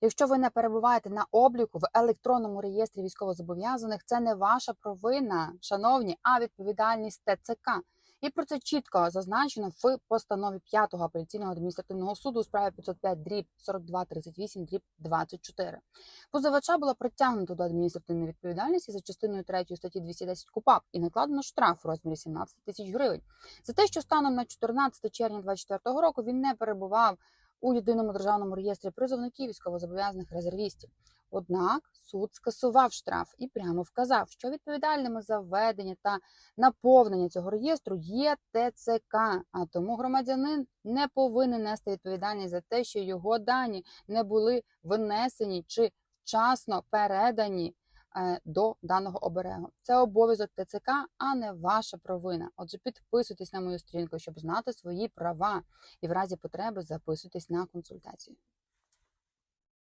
Якщо ви не перебуваєте на обліку в електронному реєстрі військовозобов'язаних, це не ваша провина, шановні, а відповідальність ТЦК. І про це чітко зазначено в постанові 5-го апеляційного адміністративного суду у справі 505 дріб 4238 дріб 24. Позивача було притягнуто до адміністративної відповідальності за частиною 3 статті 210 КУПАП і накладено штраф у розмірі 17 тисяч гривень за те, що станом на 14 червня 2024 року він не перебував у єдиному державному реєстрі призовників військовозобов'язаних резервістів. Однак суд скасував штраф і прямо вказав, що відповідальними за введення та наповнення цього реєстру є ТЦК. А тому громадянин не повинен нести відповідальність за те, що його дані не були внесені чи вчасно передані до даного оберегу. Це обов'язок ТЦК, а не ваша провина. Отже, підписуйтесь на мою сторінку, щоб знати свої права, і в разі потреби записуйтесь на консультацію.